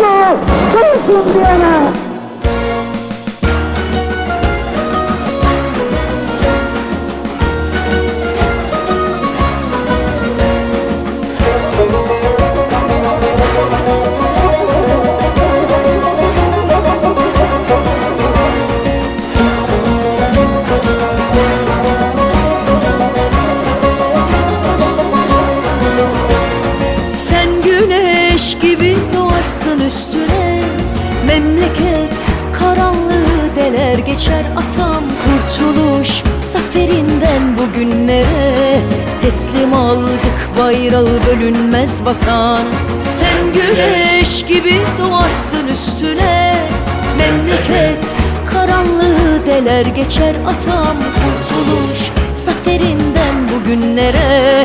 Dursun diyene. Memleket karanlığı deler geçer atam. Kurtuluş zaferinden bugünlere. Teslim aldık bayrağı bölünmez vatan. Sen güneş gibi doğarsın üstüne. Memleket karanlığı deler geçer atam. Kurtuluş zaferinden bugünlere